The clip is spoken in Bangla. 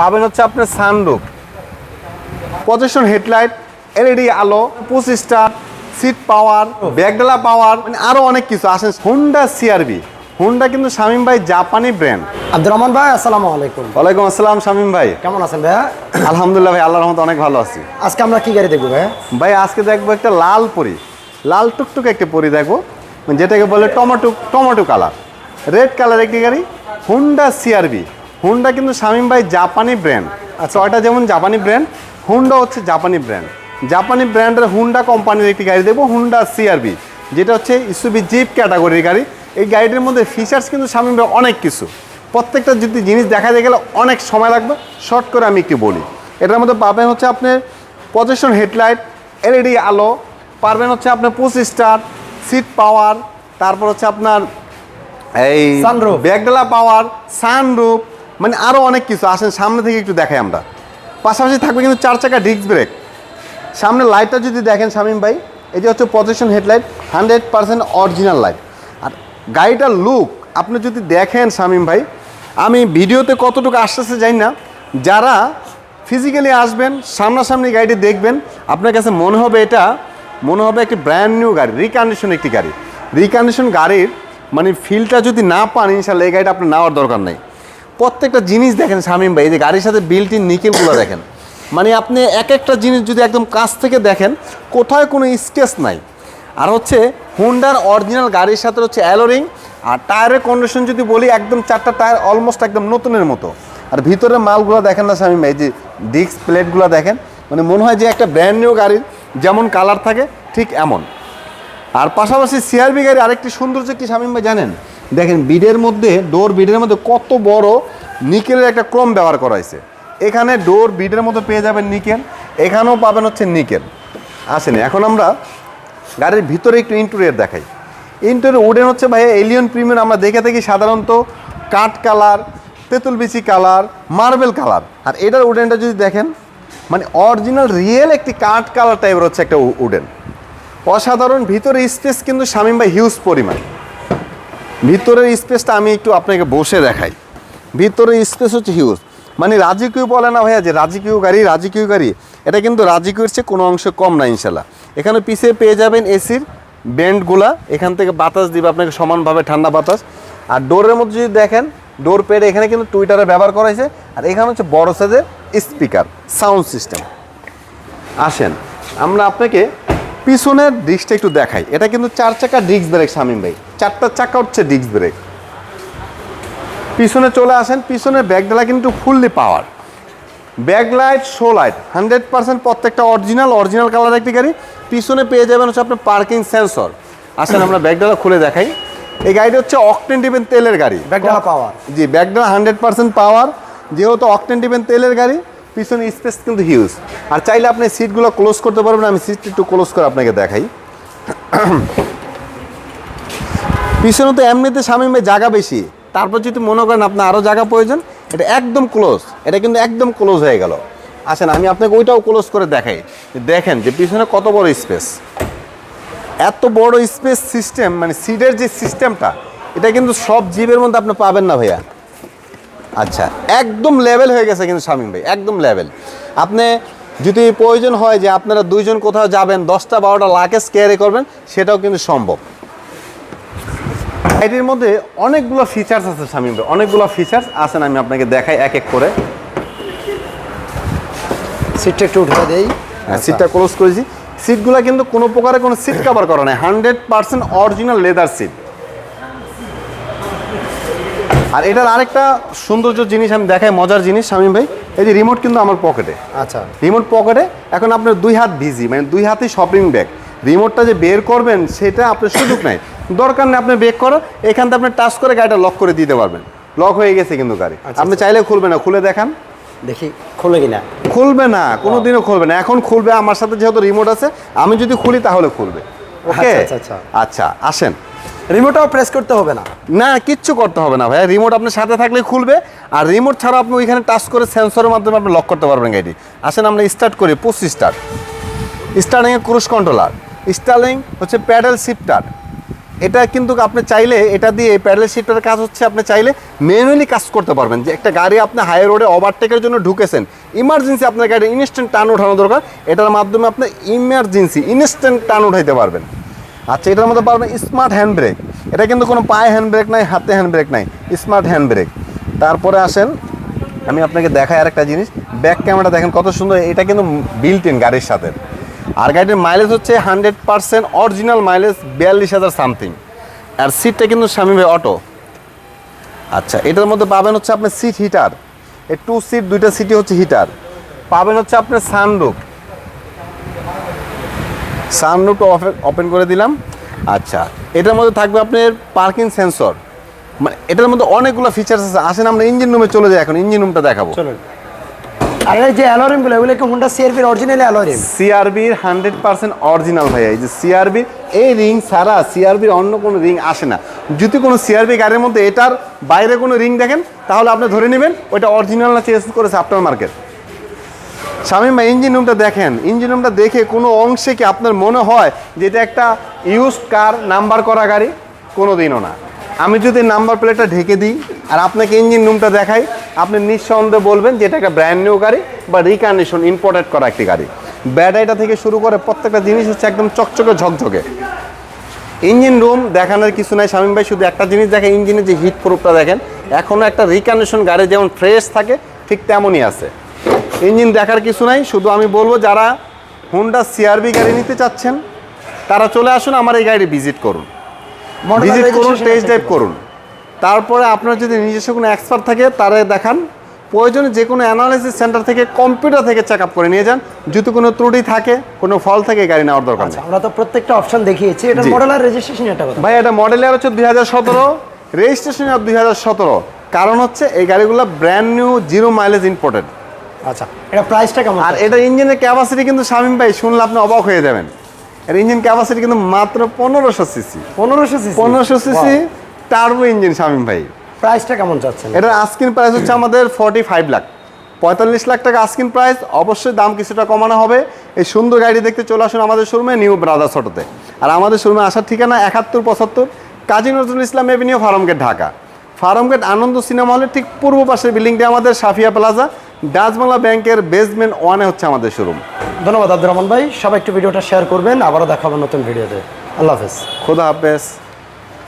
পাবেন হচ্ছে আপনার সানরুফ। পজিশন হেডলাইট এলইডি আলো স্টার সিট পাওয়ার ব্যাগডালা পাওয়ার মানে আরও অনেক কিছু আসেন হোন্ডা সিআরবি হোন্ডা কিন্তু শামীম ভাই জাপানি ব্র্যান্ড আব্দুর রহমান ভাই আসসালামু আলাইকুম। ওয়ালাইকুম আসসালাম শামীম ভাই। কেমন আছেন ভাইয়া? আলহামদুলিল্লাহ ভাই আল্লাহর রহমতে অনেক ভালো আছি। আজকে আমরা কি গাড়ি দেখব ভাইয়া? ভাই আজকে দেখব একটা লাল পরি। লাল টুকটুক একটা পরি দেখব। মানে যেটাকে বলে tomato tomato colour. Red colour একটি গাড়ি হুন্ডা সিআরবি হুন্ডা কিন্তু শামীম ভাই জাপানি ব্র্যান্ড আচ্ছা ওটা যেমন জাপানি ব্র্যান্ড হুন্ডা হচ্ছে জাপানি ব্র্যান্ড জাপানি ব্র্যান্ডের হুন্ডা কোম্পানির একটি গাড়ি দেখব হুন্ডা সিআরবি যেটা হচ্ছে ইসুবি জিপ ক্যাটাগরির গাড়ি। এই গাড়িটির মধ্যে ফিচার্স কিন্তু শামীম ভাই অনেক কিছু। প্রত্যেকটা যদি জিনিস দেখা যায় গেলে অনেক সময় লাগবে শর্ট করে আমি একটু বলি। এটার মধ্যে পাবেন হচ্ছে আপনার পজিশন হেডলাইট এলইডি আলো পারবেন হচ্ছে আপনার পুশ স্টার সিট পাওয়ার তারপর হচ্ছে আপনার এই। ব্যাগডালা পাওয়ার সানরুফ মানে আরও অনেক কিছু আসেন, সামনে থেকে একটু দেখাই আমরা। পাশাপাশি থাকবে কিন্তু চার চাকা ডিস্ক ব্রেক সামনে লাইটটা যদি দেখেন শামীম ভাই যে হচ্ছে position headlight hundred percent original light আর গাড়িটার লুক আপনি যদি দেখেন শামীম ভাই, আমি ভিডিওতে কতটুকু আসতেছে যাই না। যারা ফিজিক্যালি আসবেন, সামনাসামনি গাড়িটি দেখবেন, আপনার কাছে মনে হবে এটা, মনে হবে একটি ব্র্যান্ড নিউ গাড়ি রিকন্ডিশন একটি গাড়ি। রিকন্ডিশন গাড়ির মানে ফিলটা যদি না পান ইনশাল্লাহ এই গাড়িটা আপনার নেওয়ার দরকার নেই। প্রত্যেকটা জিনিস দেখেন শামীম ভাই, এই যে গাড়ির সাথে বিল্ট ইন নিকেলগুলো দেখেন। মানে আপনি এক একটা জিনিস যদি একদম কাছ থেকে দেখেন, কোথায় কোনো স্কেচ নাই। আর হচ্ছে হুন্ডার অরিজিনাল গাড়ির সাথে হচ্ছে অ্যালোরিং আর টায়ারের কন্ডিশন যদি বলি, একদম চারটা টায়ার অলমোস্ট একদম নতুনের মতো। আর ভিতরের মালগুলো দেখেন না শামীম ভাই যে ডিস্ক প্লেটগুলো দেখেন মানে মনে হয় যে একটা ব্র্যান্ড নিউ গাড়ির যেমন কালার থাকে, ঠিক এমন। আর পাশাপাশি সিআরবি গাড়ি আরেকটি সৌন্দর্য কি শামীম ভাই জানেন? দেখেন বিডের মধ্যে, ডোর বিডের মধ্যে কত বড় নিকেলের একটা ক্রম ব্যবহার করা হয়েছে। এখানে ডোর বিডের মধ্যে পেয়ে যাবেন নিকেল, এখানেও পাবেন হচ্ছে নিকেল। আসেন, এখন আমরা গাড়ির ভিতরে একটু ইন্টেরিয়র দেখাই। ইন্টেরিয়র উডেন হচ্ছে ভাই এলিয়ন প্রিমিয়াম আমরা দেখে থাকি সাধারণত কাঠ কালার, তেঁতুল বিচি কালার, মার্বেল কালার। আর এটার উডেনটা যদি দেখেন মানে অরিজিনাল রিয়েল একটি কাঠ কালার টাইপের হচ্ছে একটা উডেন অসাধারণ, ভিতরে স্পেস কিন্তু শামীম ভাই হিউজ পরিমাণ। ভিতরের স্পেসটা আমি একটু আপনাকে বসে দেখাই। ভিতরের স্পেস হচ্ছে হিউজ মানে রাজকীয় বলে না ভাইয়া যে রাজকীয় গাড়ি রাজকীয় গাড়ি, এটা কিন্তু রাজকীয়ের চেয়ে কোনো অংশ কম না ইনশাল্লাহ এখানে পিছিয়ে পেয়ে যাবেন এসির বেন্ডগুলা এখান থেকে বাতাস দিবে আপনাকে সমানভাবে ঠান্ডা বাতাস। আর ডোরের মধ্যে যদি দেখেন, ডোর পেড এখানে কিন্তু টুইটারে ব্যবহার করা হয়েছে। আর এখানে হচ্ছে বড় সাইজের স্পিকার সাউন্ড সিস্টেম আসেন, আমরা আপনাকে পিছনের ডিস্কটা একটু দেখাই। এটা কিন্তু চার চাকা ডিস্ক ব্রেক শামিম ভাই। চারটা চাকা হচ্ছে ডিস্ক ব্রেক পিছনে চলে আসেন পিছনের ব্যাগডালা কিন্তু fully power backlight show light hundred percent প্রত্যেকটা অরিজিনাল অরিজিনাল কালার একটি গাড়ি। পিছনে পেয়ে যাবেন হচ্ছে আপনার পার্কিং সেন্সর আসেন আমরা ব্যাগডালা খুলে দেখাই। এই গাড়িটা হচ্ছে অকটেন ডিপেন তেলের গাড়ি। ব্যাগডালা পাওয়ার জি ব্যাগডালা হান্ড্রেড পার্সেন্ট পাওয়ার যেহেতু অকটেন ডিপেন তেলের গাড়ি পিছনে স্পেস কিন্তু হিউজ আর চাইলে আপনি সিটগুলো ক্লোজ করতে পারবেন, আমি সিটটা একটু ক্লোজ করে আপনাকে দেখাই। পিছনে তো এমনিতে স্বামী জায়গা বেশি। তারপর যদি মনে করেন আপনার আরও জায়গা প্রয়োজন, এটা একদম ক্লোজ এটা কিন্তু একদম ক্লোজ হয়ে গেল। আসেন, আমি আপনাকে ওইটাও ক্লোজ করে দেখাই। দেখেন যে পিছনে কত বড় স্পেস এত বড় স্পেস সিস্টেম মানে সিটের যে সিস্টেমটা এটা কিন্তু সব জিপের মধ্যে আপনি পাবেন না ভাইয়া। আচ্ছা একদম লেভেল হয়ে গেছে কিন্তু শামীম ভাই একদম লেভেল আপনি যদি প্রয়োজন হয় যে আপনারা দুইজন কোথাও যাবেন দশটা বারোটা লাকেজ ক্যারি করবেন সেটাও কিন্তু সম্ভব। এটির মধ্যে অনেকগুলো ফিচার্স আছে শামীম ভাই অনেকগুলো ফিচার্স আছেন আমি আপনাকে দেখাই এক এক করে। সিটটা একটু উঠে দেই। সিটটা ক্লোজ করেছি। সিটগুলো কিন্তু কোনো প্রকারে কোনো সিট কভার করা নেই hundred percent original leather seat আর এটার আরেকটা সৌন্দর্য জিনিস আমি দেখাই মজার জিনিস শামীম ভাই। এই যে রিমোট কিন্তু আমার পকেটে আচ্ছা। রিমোট পকেটে এখন আপনার দুই হাত বিজি মানে দুই হাতেই শপিং ব্যাগ রিমোটটা যে বের করবেন সেটা আপনার সুযোগ নাই। দরকার নেই আপনি বের করো এখান থেকে আপনি টাচ করে গাড়িটা লক করে দিতে পারবেন। লক হয়ে গেছে কিন্তু গাড়ি। আচ্ছা, আপনি চাইলে খুলবে না খুলে দেখান। দেখি খুলে কিনা? খুলবে না কোনোদিনও খুলবে না। এখন খুলবে আমার সাথে যেহেতু রিমোট আছে আমি যদি খুলি তাহলে খুলবে। ওকে আচ্ছা, আচ্ছা, আচ্ছা আসেন। রিমোটটাও প্রেস করতে হবে না। না, কিচ্ছু করতে হবে না ভাই রিমোট আপনার সাথে থাকলে খুলবে। আর রিমোট ছাড়া আপনি ওইখানে টাচ করে সেন্সরের মাধ্যমে আপনি লক করতে পারবেন গাড়ি আসেন, আমরা স্টার্ট করি পুশ স্টার্ট স্টার্টিংয়ে ক্রুজ কন্ট্রোলার স্টার্লিং হচ্ছে প্যাডেল শিফটার এটা কিন্তু আপনি চাইলে, এটা দিয়ে প্যাডেল শিফটারের কাজ হচ্ছে, আপনি চাইলে ম্যানুয়ালি কাজ করতে পারবেন। যে একটা গাড়ি আপনি হাই রোডে ওভারটেকের জন্য ঢুকেছেন ইমার্জেন্সি আপনার গাড়ি ইনস্ট্যান্ট টান ওঠানো দরকার। এটার মাধ্যমে আপনি ইমার্জেন্সি ইনস্ট্যান্ট টান উঠাইতে পারবেন। আচ্ছা এটার মধ্যে পাবেন স্মার্ট হ্যান্ড ব্রেক এটা কিন্তু কোনো পায়ে হ্যান্ড ব্রেক নাই, হাতে হ্যান্ড ব্রেক নাই স্মার্ট হ্যান্ড ব্রেক তারপরে আসেন, আমি আপনাকে দেখাই আরেকটা জিনিস। ব্যাক ক্যামেরা দেখেন কত সুন্দর, এটা কিন্তু বিল্ট ইন গাড়ির সাথে। আর গাড়ির মাইলেজ হচ্ছে হান্ড্রেড পার্সেন্ট অরিজিনাল মাইলেজ বিয়াল্লিশ হাজার সামথিং আর সিটটা কিন্তু স্বামী ভাই অটো আচ্ছা এটার মধ্যে পাবেন হচ্ছে আপনার সিট হিটার টু সিট দুইটা সিটই হচ্ছে হিটার পাবেন হচ্ছে আপনার সানরুফ সানরুফটা ওপেন করে দিলাম। আচ্ছা এটার মধ্যে থাকবে আপনার পার্কিং সেন্সর। মানে এটার মধ্যে অনেকগুলো ফিচার্স আছে। আসেন আমরা ইঞ্জিন রুমে চলে যাই এখন ইঞ্জিন রুমটা দেখাবো। চলুন। আর এই যে অ্যালোরিমগুলো এগুলো কি হোন্ডা সিআরপির অরিজিনাল অ্যালোরিম সিআরবির হান্ড্রেড পার্সেন্ট অরিজিনাল ভাইয়া। এই যে সিআরবির এই রিং ছাড়া সিআরবির অন্য কোনো রিং আসে না। যদি কোনো সিআরবি গাড়ির মধ্যে এটার বাইরে কোনো রিং দেখেন তাহলে আপনি ধরে নেবেন ওইটা অরিজিনাল না চেঞ্জ করেছে আপনার মার্কেট শামীম ভাই ইঞ্জিন রুমটা দেখেন। ইঞ্জিন রুমটা দেখে কোনো অংশে কি আপনার মনে হয় যে এটা একটা ইউজড কার নাম্বার করা গাড়ি? কোনো দিনও না। আমি যদি নাম্বার প্লেটটা ঢেকে দিই আর আপনাকে ইঞ্জিন রুমটা দেখাই, আপনি নিঃসন্দেহে বলবেন যে এটা একটা ব্র্যান্ড নিউ গাড়ি বা রিকন্ডিশন ইম্পোর্টেড করা একটি গাড়ি। ব্যাটারিটা থেকে শুরু করে প্রত্যেকটা জিনিস হচ্ছে একদম চকচকে, ঝকঝকে। ইঞ্জিন রুম দেখানোর কিছু নাই, শামীম ভাই, শুধু একটা জিনিস দেখে ইঞ্জিনের যে হিট প্রুফটা দেখেন এখনও একটা রিকন্ডিশন গাড়ি যেমন ফ্রেশ থাকে, ঠিক তেমনই আছে। ইঞ্জিন দেখার কিছু নাই শুধু আমি বলব যারা হোন্ডা সিআরবি গাড়ি নিতে চাচ্ছেন তারা চলে আসুন আমার এই গাড়ি ভিজিট করুন। ভিজিট করুন টেস্ট ড্রাইভ করুন। তারপরে আপনার যদি নিজস্ব কোনো এক্সপার্ট থাকে তারা দেখান। প্রয়োজনে যে কোনো অ্যানালাইসিস সেন্টার থেকে কম্পিউটার থেকে চেক আপ করে নিয়ে যান। যদি কোনো ত্রুটি থাকে কোনো ফল থাকে গাড়ি নেওয়ার দরকার নেই। আচ্ছা আমরা তো প্রত্যেকটা অপশন দেখিয়েছি। এটা মডেল আর রেজিস্ট্রেশন এটা কথা। ভাই এটা মডেল আর হচ্ছে দুই হাজার সতেরো রেজিস্ট্রেশন ইয়ার দুই হাজার সতেরো। কারণ হচ্ছে এই গাড়িগুলো brand new zero mileage imported আচ্ছা এটা প্রাইসটা কেমন আর এটা ইঞ্জিনের ক্যাপাসিটি কিন্তু শামীম ভাই শুনলে আপনি অবাক হয়ে যাবেন। এর ইঞ্জিন ক্যাপাসিটি কিন্তু মাত্র পনেরোশো সিসি পনেরোশো সিসি পনেরোশো সিসি টার্বো ইঞ্জিন শামীম ভাই। প্রাইসটা কেমন চাচ্ছেন? এটার আস্কিন প্রাইস হচ্ছে আমাদের ফর্টি ফাইভ লাখ পঁয়তাল্লিশ লাখ টাকা আস্কিন প্রাইস অবশ্যই দাম কিছুটা কমানো হবে। এই সুন্দর গাড়ি দেখতে চলে আসুন আমাদের শোরুমে নিউ ব্রাদার্স অটোতে আর আমাদের শোরুমে আসার ঠিকানা একাত্তর পঁচাত্তর কাজী নজরুল ইসলাম এভিনিউ ফার্মগেট ঢাকা। ফার্মগেট আনন্দ সিনেমা হলের ঠিক পূর্ব পাশের বিল্ডিংটি আমাদের সাফিয়া প্লাজা ডাচবাংলা ব্যাংকের বেসমেন্ট ওয়ানে হচ্ছে আমাদের শোরুম ধন্যবাদ আব্দুর রহমান ভাই। সবাই একটু ভিডিওটা শেয়ার করবেন। আবারও দেখাবো নতুন ভিডিওতে। আল্লাহ হাফেজ। খোদা হাফেজ।